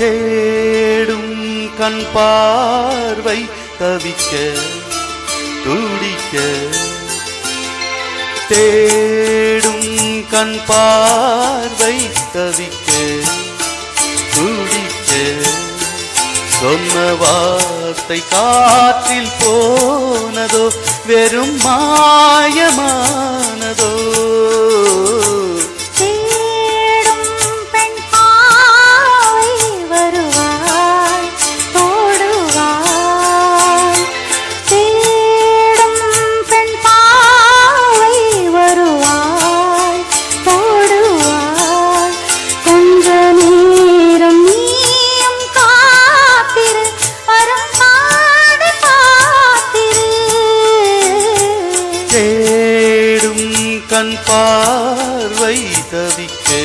தேடும் கண் பார்வை தவிக்க துடிக்க. தேடும் கண் பார்வை தவிக்க துடிக்க. சொன்ன வார்த்தை காற்றில் போனதோ வெறும் மாயமானதோ. கண் பார்வை தவிக்கே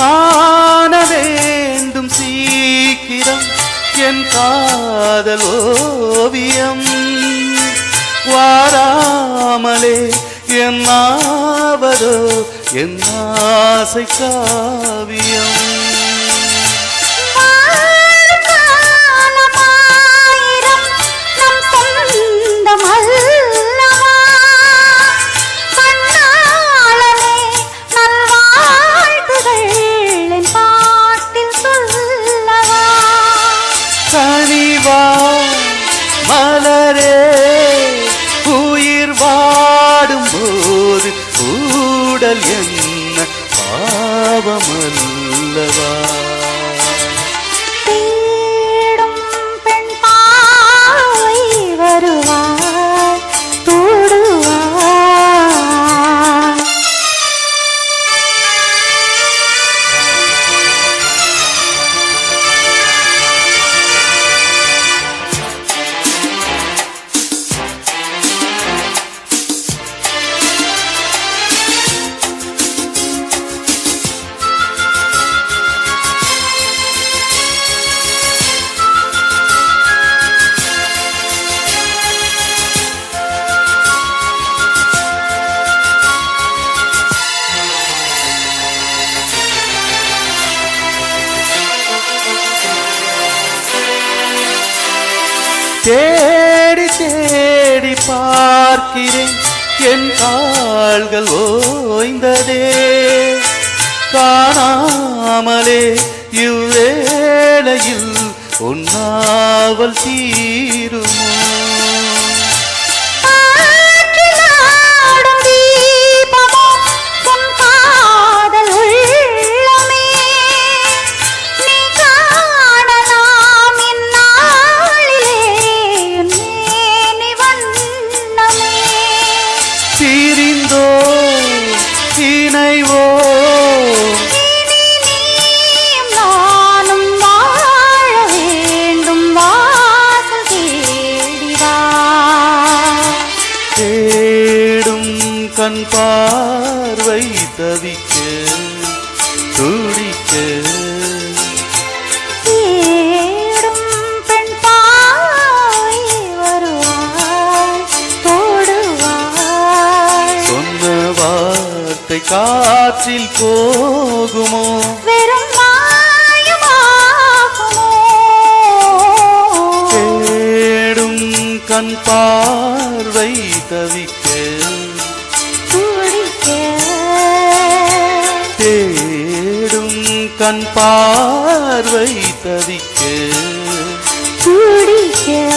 காண வேண்டும் சீக்கிரம் என் காதல் ஓவியம். வாராமலே என்னாவதோ என் ஆசை காவியம். என்ன? பாவமல்லவா? தேடி தேடி பார்க்கிறேன். என் கால்கள் ஓய்ந்ததே. காணாமலே இவ்வேளையில் உன்னாவல் தீருமோ? கண் பார்வை தவிக்க துடிக்க. காற்றில் போகுமோ? வெறும் தேடும் கண் பார்வை தவிக்க கண் பார்வை தவிக்க. துடிக்க